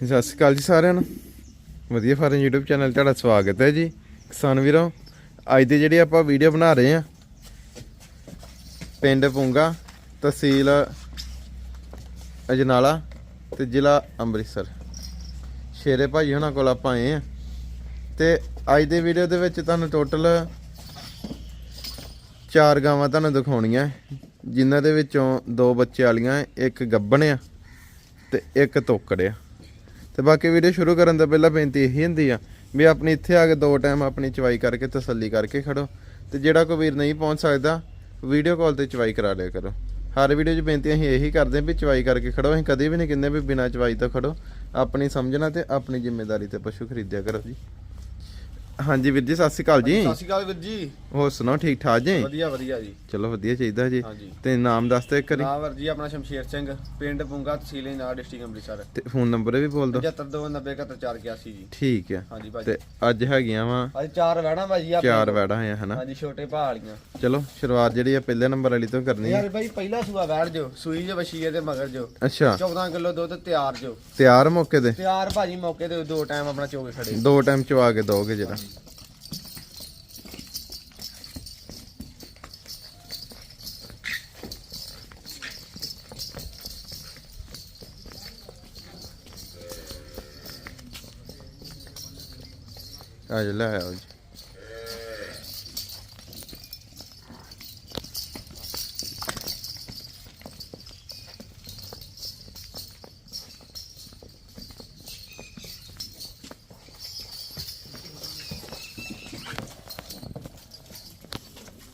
ਸਤਿ ਸ਼੍ਰੀ ਅਕਾਲ ਜੀ ਸਾਰਿਆਂ ਨੂੰ। ਵਧੀਆ ਫਾਰਮ YouTube ਚੈਨਲ ਤੁਹਾਡਾ ਸਵਾਗਤ ਹੈ ਜੀ। ਕਿਸਾਨ ਵੀਰੋ, ਅੱਜ ਦੀ ਜਿਹੜੀ ਆਪਾਂ ਵੀਡੀਓ ਬਣਾ ਰਹੇ ਆ ਪਿੰਡ ਪੁੰਗਾ, ਤਹਿਸੀਲ ਅਜਨਾਲਾ ਤੇ ਜ਼ਿਲ੍ਹਾ ਅੰਮ੍ਰਿਤਸਰ। ਸ਼ੇਰੇ ਭਾਜੀ ਹੁਣਾਂ ਕੋਲ ਆਪਾਂ ਆਏ ਆ ਤੇ ਅੱਜ ਦੇ ਵੀਡੀਓ ਦੇ ਵਿੱਚ ਤੁਹਾਨੂੰ ਟੋਟਲ ਚਾਰ ਗਾਵਾਂ ਤੁਹਾਨੂੰ ਦਿਖਾਉਣੀਆਂ। ਜਿਨ੍ਹਾਂ ਦੇ ਵਿੱਚੋਂ ਦੋ ਬੱਚੇ ਵਾਲੀਆਂ, ਇੱਕ ਗੱਬਣ ਆ ਤੇ ਇੱਕ ਤੋਕੜ ਆ। ਤੇ ਬਾਕੀ ਵੀਡੀਓ ਸ਼ੁਰੂ ਕਰਨ ਤੋਂ ਪਹਿਲਾਂ ਬੇਨਤੀ ਇਹੀ ਹੁੰਦੀ ਆ ਵੀ ਆਪਣੀ ਇੱਥੇ ਆ ਕੇ ਦੋ ਟਾਈਮ ਆਪਣੀ ਚਵਾਈ ਕਰਕੇ ਤਸੱਲੀ ਕਰਕੇ ਖੜੋ ਤੇ ਜਿਹੜਾ ਕੋਈ ਵੀਰ ਨਹੀਂ ਪਹੁੰਚ ਸਕਦਾ ਵੀਡੀਓ ਕਾਲ ਤੇ ਚਵਾਈ ਕਰਾ ਲਿਆ ਕਰੋ। ਹਰ ਵੀਡੀਓ 'ਚ ਬੇਨਤੀ ਅਸੀਂ ਇਹੀ ਕਰਦੇ ਹਾਂ ਵੀ ਚਵਾਈ ਕਰਕੇ ਖੜੋ। ਅਸੀਂ ਕਦੇ ਵੀ ਨਹੀਂ ਕਹਿੰਦੇ ਵੀ ਬਿਨਾਂ ਚਵਾਈ ਤੋਂ ਖੜੋ। ਆਪਣੀ ਸਮਝਣਾ ਤੇ ਆਪਣੀ ਜ਼ਿੰਮੇਵਾਰੀ ਤੇ ਪਸ਼ੂ ਖਰੀਦਿਆ ਕਰੋ ਜੀ। ਹਾਂਜੀ ਵੀਰ ਜੀ ਸਤਿ ਸ਼੍ਰੀ ਅਕਾਲ ਜੀ। ਸਤਿ ਸ਼੍ਰੀ ਅਕਾਲ ਵੀਰ ਜੀ। ਹੋਰ ਸੁਣਾਓ ਠੀਕ ਠਾਕ ਜੀ? ਵਧੀਆ ਵਧੀਆ ਜੀ। ਚਲੋ ਵਧੀਆ ਚਾਹੀਦਾ ਜੀ। ਤੇ ਨਾਮ ਦੱਸ ਦਿਓ ਇੱਕ ਵਾਰੀ। ਨਾਮ ਵੀਰ ਜੀ ਆਪਣਾ ਸ਼ਮਸ਼ੇਰ ਸਿੰਘ ਪਿੰਡ ਪੁੰਗਾ ਤਹਿਸੀਲ ਨਾਲ ਡਿਸਟ੍ਰਿਕਟ ਅੰਮ੍ਰਿਤਸਰ। ਤੇ ਫੋਨ ਨੰਬਰ ਵੀ ਬੋਲ ਦਿਓ। 7529717481 ਜੀ। ਠੀਕ ਆ ਹਾਂਜੀ ਭਾਜੀ। ਤੇ ਅੱਜ ਹੈਗੀਆਂ ਵਾ। ਅੱਜ ਚਾਰ ਵੈਣਾ ਭਾਜੀ ਆਪਣੇ ਚਾਰ ਵੈੜਾਂ ਆ ਹਨਾ? ਹਾਂਜੀ ਛੋਟੇ ਭਾ ਵਾਲੀਆਂ। ਚਲੋ ਸ਼ੁਰੂਆਤ ਜਿਹੜੀ ਆ ਪਹਿਲੇ ਨੰਬਰ ਵਾਲੀ ਤੋਂ ਕਰਨੀ ਆ। ਯਾਰ ਭਾਈ ਪਹਿਲਾ ਸੂਆ ਵੈੜ ਜੋ ਸੂਈ ਜੋ ਵਸ਼ੀਏ ਤੇ ਮਗਰ ਜੋ। ਅੱਛਾ। 14 ਕਿਲੋ ਦੁੱਧ ਤਿਆਰ ਜੋ। ਤਿਆਰ ਮੌਕੇ ਤੇ? ਤਿਆਰ ਭਾਜੀ ਮੌਕੇ ਤੇ ਦੋ ਟਾਈਮ ਆਪਣਾ ਚੋਗੇ ਖੜੇ। ਦੋ ਟਾਈਮ ਚਵਾ ਕੇ ਦੋਗੇ ਜਿਹੜਾ। ਆ ਜਾ ਲੈ ਆਓ ਜੀ।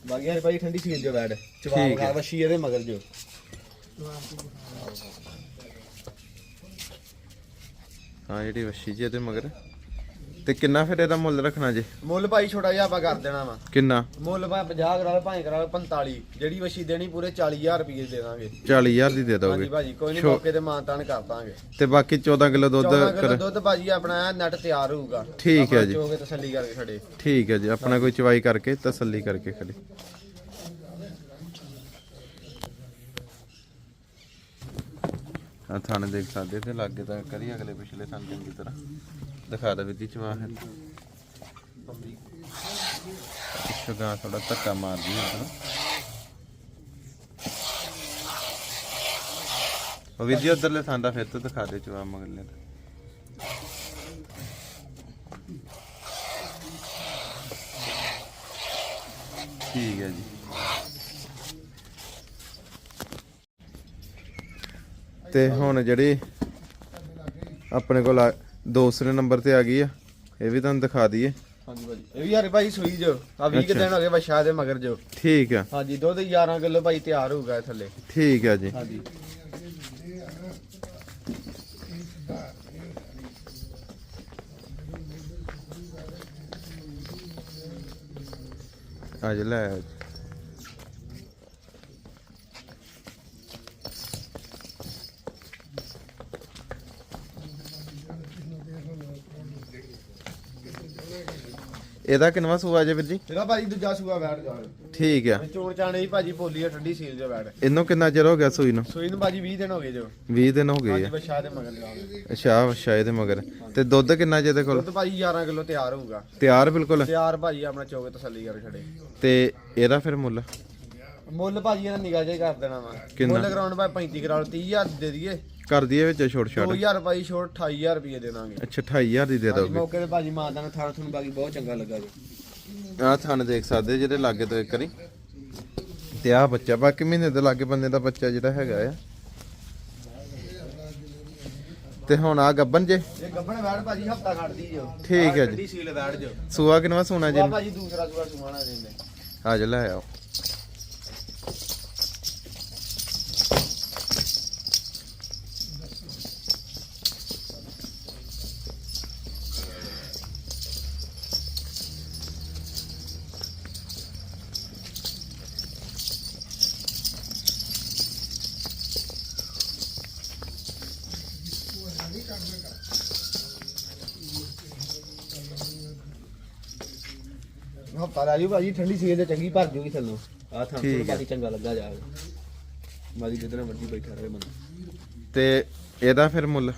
ਬਾਕੀ ਭਾਈ ਠੰਡੀ ਸੀਲ ਜੋ ਠੀਕ ਚਵਾ ਹੈ। ਵਗਾ ਵਸ਼ੀਏ ਦੇ ਮਗਰ ਜੋ। ਹਾਂ ਜਿਹੜੀ ਵੱਛੀ ਜੀ ਇਹਦੇ ਮਗਰ। ਤੇ ਕਿੰਨਾ ਫਿਰ ਇਹਦਾ ਮੁੱਲ ਰੱਖਣਾ ਜੀ? ਮੁੱਲ ਭਾਈ ਛੋਟਾ ਜਿਹਾ ਆਪਾਂ ਕਰ ਦੇਣਾ ਵਾ। ਕਿੰਨਾ? ਮੁੱਲ ਭਾਵੇਂ 50 ਕਰਾ ਲਓ ਭਾਵੇਂ ਕਰਾ ਲਓ 45 ਜਿਹੜੀ ਵਸ਼ੀ ਦੇਣੀ ਪੂਰੇ 40000 ਰੁਪਏ ਦੇ ਦਾਂਗੇ। 40000 ਦੀ ਦੇ ਹਾਂਜੀ ਦੋਗੇ ਭਾਜੀ ਕੋਈ ਨਹੀਂ ਮੌਕੇ ਤੇ ਮਾਨਤਾਨ ਕਰ ਦਾਂਗੇ। ਤੇ ਬਾਕੀ 14 ਕਿਲੋ ਦੁੱਧ 14 ਕਿਲੋ ਕਰ। ਦੁੱਧ ਭਾਜੀ ਆਪਣਾ ਨੈਟ ਤਿਆਰ ਹੋਊਗਾ। ਠੀਕ ਹੈ ਜੀ। ਚੋਗੇ ਤਸੱਲੀ ਕਰਕੇ ਖੜੇ। ਠੀਕ ਹੈ ਜੀ ਆਪਣਾ ਕੋਈ ਚਵਾਈ ਕਰਕੇ ਤਸੱਲੀ ਕਰਕੇ ਖੜੀ। ਆ ਥਾਣੇ ਦੇਖ ਸਕਦੇ ਤੇ ਲਾਗੇ ਤਾਂ ਕਰੀ ਅਗਲੇ ਪਿਛਲੇ ਥਾਂ ਚੰਗੀ ਤਰ੍ਹਾਂ। ਦਿਖਾ ਦੇ ਵਿਧੀ ਚਵਾ ਹੈ ਸ਼ੁਗਾ ਥੋੜਾ ਧੱਕਾ ਮਾਰਦੀ ਹੈ ਨਾ ਉਹ ਵਿਧੀ ਉਧਰਲੇ ਥਾਂ ਫਿਰ ਤੋਂ ਦਿਖਾ ਦੇ ਚਵਾ ਮਗਲੇ ਦਾ। ਠੀਕ ਹੈ ਜੀ। ਤੇ ਹੁਣ ਜਿਹੜੀ ਆਪਣੇ ਕੋਲ ਦੂਸਰੇ ਨੰਬਰ ਤੇ ਆ ਗਈ ਆ। ਇਹ ਵੀ ਤੁਹਾਨੂੰ ਦਿਖਾ ਦਈਏ। ਹਾਂਜੀ ਭਾਜੀ। ਇਹ ਵੀ ਯਾਰ ਭਾਈ ਸੂਈ ਜੋ। ਆ 20 ਕੁ ਅੱਛਾ। ਦਿਨ ਹੋ ਗਏ ਵਛਾ ਦੇ ਮਗਰ ਜੋ। ਠੀਕ ਆ। ਹਾਂਜੀ ਦੁੱਧ 11 ਕਿਲੋ ਭਾਈ ਤਿਆਰ ਹੋਊਗਾ ਥੱਲੇ। ਠੀਕ ਆ ਜੀ। ਹਾਂਜੀ। ਅੱਜ ਲੈ ਇਹਦਾ ਕਿੰਨਵਾ ਸੂਆ ਜੇ ਵੀਰ ਜੀ? ਇਹਦਾ ਭਾਜੀ ਦੂਜਾ ਸੂਆ ਬੈਠ ਜਾ। ਠੀਕ ਆ। ਚੋਣ ਚਾਣੇ ਦੀ ਭਾਜੀ ਪੋਲੀ ਆ ਠੰਡੀ ਸੀਲ ਜੋ ਬੈਠ। ਇਹਨੂੰ ਕਿੰਨਾ ਚਿਰ ਹੋ ਗਿਆ ਸੂਈ ਨੂੰ? ਸੂਈ ਨੂੰ ਭਾਜੀ 20 ਦਿਨ ਹੋ ਗਏ ਜੋ। 20 ਦਿਨ ਹੋ ਗਏ ਆ। ਵਛਾ ਦੇ ਮਗਰ ਜਾਵਾਂਗੇ ਅੱਛਾ ਅੱਛਾ ਇਹਦੇ ਮਗਰ। ਤੇ ਦੁੱਧ ਕਿੰਨਾ ਜੇ ਇਹਦੇ ਕੋਲ? ਦੁੱਧ ਭਾਜੀ 11 ਕਿਲੋ ਤਿਆਰ ਹੋਊਗਾ। ਤਿਆਰ ਬਿਲਕੁਲ? ਤਿਆਰ ਭਾਜੀ ਆਪਣਾ ਚੋਗੇ ਤਸੱਲੀ ਕਰ ਖੜੇ ਤੇ ਇਹਦਾ ਫਿਰ ਮੁੱਲ? ਮੁੱਲ ਭਾਜੀ ਇਹਦਾ ਨਿਗਾਹ ਜਿਹਾ ਕਰ ਦੇਣਾ ਵਾ? ਮੁੱਲ ਕਰਾਉਣ ਭਾਈ 35 ਕਰਾ ਲਓ 30000 ਦੇ ਦਈਏ। ਕਰ ਦਈਏ ਵਿੱਚ ਛੋਟ ਛਾਟ? 2000 ਭਾਈ ਛੋੜ 28000 ਰੁਪਏ ਦੇ ਦਾਂਗੇ। ਅੱਛਾ 28000 ਦੀ ਦੇ ਦੋਗੇ ਮੌਕੇ ਤੇ ਭਾਜੀ ਮਾਤਾ ਨੂੰ ਥਾਣ ਤੁਹਾਨੂੰ ਬਾਕੀ ਬਹੁਤ ਚੰਗਾ ਲੱਗਾ ਜੀ। ਆਹ ਥਣ ਦੇਖ ਸਕਦੇ ਜਿਹਦੇ ਲਾਗੇ ਤੋਂ ਇੱਕ ਵਾਰੀ। ਤੇ ਆਹ ਬੱਚਾ ਬਾਕੀ ਮਹੀਨੇ ਦੇ ਲਾਗੇ ਬੰਦੇ ਦਾ ਬੱਚਾ ਜਿਹੜਾ ਹੈਗਾ ਆ। ਤੇ ਹੁਣ ਆ ਗੱਬਨ ਜੇ? ਇਹ ਗੱਬਣ ਵੈੜ ਭਾਜੀ ਹਫਤਾ ਖੜਦੀ ਜੋ। ਠੀਕ ਹੈ ਜੀ। ਸੀਲ ਵੈੜ ਜੋ। ਸੂਆ ਕਿਨਵਾ ਸੋਨਾ ਜੀ। ਆ ਭਾਜੀ ਦੂਸਰਾ ਸੂਆ ਸੁਮਾਣਾ ਦਿੰਦੇ ਆ ਜਾ ਲੈ ਆਓ। ਹਫਤਾ ਲੈ ਜੂ ਭਾਜੀ ਠੰਡੀ ਸੀਲ ਤੇ ਚੰਗੀ ਭਰ ਜੂਗੀ ਥੱਲੋਂ ਆ ਥਾਂ ਠੀਕ ਤੋਂ ਹੈ। ਭਾਜੀ ਚੰਗਾ ਲੱਗਾ ਜਾਵੇ ਮਾਦੀ ਜਿੱਦਣ ਮਰਜ਼ੀ ਬੈਠਾ ਰਹੇ ਬੰਦਾ। ਤੇ ਇਹਦਾ ਫਿਰ ਮੁੱਲ?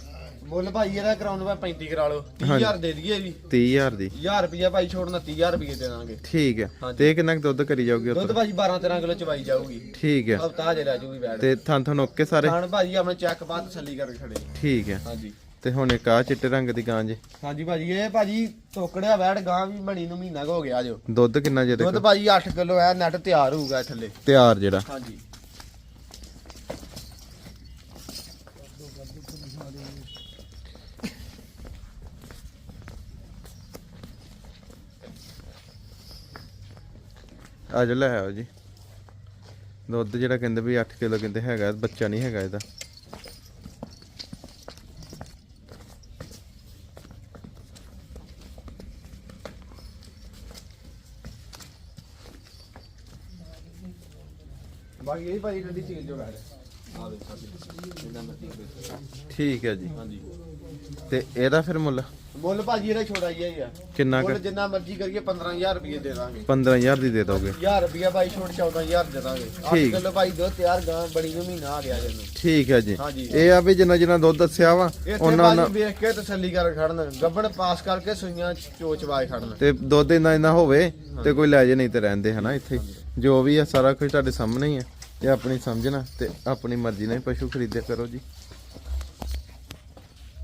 ਮੁੱਲ ਭਾਈ ਇਹਦਾ ਕਰਾਉਣ ਦਾ 35 ਕਰਾ ਲਓ। 30000 ਦੇ ਦਈਏ ਵੀ 30000 ਦੀ। 1000 ਰੁਪਿਆ ਭਾਈ ਛੋੜ 29000 ਰੁਪਏ ਦੇ ਦਾਂਗੇ। ਠੀਕ ਹੈ। ਤੇ ਇਹ ਕਿੰਨਾ ਕੁ ਦੁੱਧ ਕਰੀ ਜਾਓਗੇ ਦੁੱਧ ਉੱਧਰ ਭਾਜੀ 12 13 ਕਿਲੋ ਚਵਾਈ ਜਾਊਗੀ। ਠੀਕ ਹੈ। ਹਫਤਾ ਜੇ ਜੂਗੀ ਬੈਠ ਤੇ ਥਾਂ ਤੁਹਾਨੂੰ ਓਕੇ ਸਾਰੇ? ਖਾਣ ਭਾਜੀ ਆਪਣੇ ਚੈੱਕ ਬਾਅਦ ਤਸੱਲੀ ਕਰਕੇ ਖੜੇ। ਠੀਕ ਹੈ। ਹਾਂਜੀ। ਤੇ ਹੁਣ ਇੱਕ ਆ ਚਿੱਟੇ ਰੰਗ ਦੀ ਗਾਂ ਜੇ। ਹਾਂਜੀ ਭਾਜੀ ਇਹ ਭਾਜੀ ਟੋਕੜਿਆ ਬੈਠ ਗਾਂ ਵੀ ਬਣੀ ਨੂੰ ਮਹੀਨਾ ਕੁ ਹੋ ਗਿਆ ਜੋ। ਦੁੱਧ ਕਿੰਨਾ ਜੇ ਦੁੱਧ ਭਾਜੀ 8 ਕਿਲੋ ਹੈ ਨੈਟ ਤਿਆਰ ਹੋਊਗਾ ਥੱਲੇ। ਤਿਆਰ ਜਿਹੜਾ। ਹਾਂਜੀ। ਆਓ ਜੀ। ਦੁੱਧ ਜਿਹੜਾ ਕਹਿੰਦੇ ਵੀ 8 ਕਿਲੋ ਕਹਿੰਦੇ ਹੈਗਾ ਬੱਚਾ ਨਹੀਂ ਹੈਗਾ ਇਹਦਾ। ਬਾਕੀ ਇਹ ਭਾਜੀ ਗੱਡੀ ਚੀਜ਼ ਜੋ ਬੈਠ ਆ ਜਿੰਨਾ। ਠੀਕ ਹੈ ਜੀ। ਹਾਂਜੀ। ਤੇ ਇਹਦਾ ਫਿਰ ਮੁੱਲ? ਮੁੱਲ ਭਾਜੀ ਇਹਦਾ ਛੋੜਾ ਹੀ ਆ। ਕਿੰਨਾ ਕੁ? ਮੁੱਲ ਜਿੰਨਾ ਮਰਜ਼ੀ ਕਰੀਏ 15000 ਰੁਪਏ ਦੇ ਦਾਂਗੇ। 15000 ਦੀ ਦੇ ਦੋਗੇ। 1000 ਰੁਪਿਆ ਭਾਈ ਛੋੜ 14000 ਦੇ ਦਾਂਗੇ। 8 ਠੀਕ। ਕਿਲੋ ਭਾਈ ਦੁੱਧ ਤਿਆਰ ਗਾਂ ਬੜੀ ਨੂੰ ਮਹੀਨਾ ਆ ਗਿਆ ਜਿਹਨੂੰ ਠੀਕ ਹੈ ਜੀ। ਹਾਂਜੀ। ਇਹ ਆ ਵੀ ਜਿੰਨਾ ਜਿੰਨਾ ਦੁੱਧ ਦੱਸਿਆ ਵਾ ਇੱਥੇ ਉਹਨਾਂ ਭਾਜੀ ਵੇਖ ਕੇ ਤਸੱਲੀ ਕਰ ਖੜਨ। ਗੱਬੜ ਪਾਸ ਕਰਕੇ ਸੂਈਆਂ ਚੋਚ ਵਾਜ ਖੜਨ। ਤੇ ਦੁੱਧ ਇੰਨਾ ਇੰਨਾ ਹੋਵੇ ਤੇ ਕੋਈ ਲੈ ਜੇ ਨਹੀਂ ਤੇ ਰਹਿੰਦੇ ਹਨਾ ਇੱਥੇ। ਜੋ ਵੀ ਆ ਸਾਰਾ ਕੁਝ ਤੁਹਾਡੇ ਸਾਹਮਣੇ ਹੀ ਹੈ ਤੇ ਆਪਣੀ ਸਮਝਣਾ ਤੇ ਆਪਣੀ ਮਰਜ਼ੀ ਨਾਲ ਪਸ਼ੂ ਖਰੀਦਿਆ ਕਰੋ ਜੀ।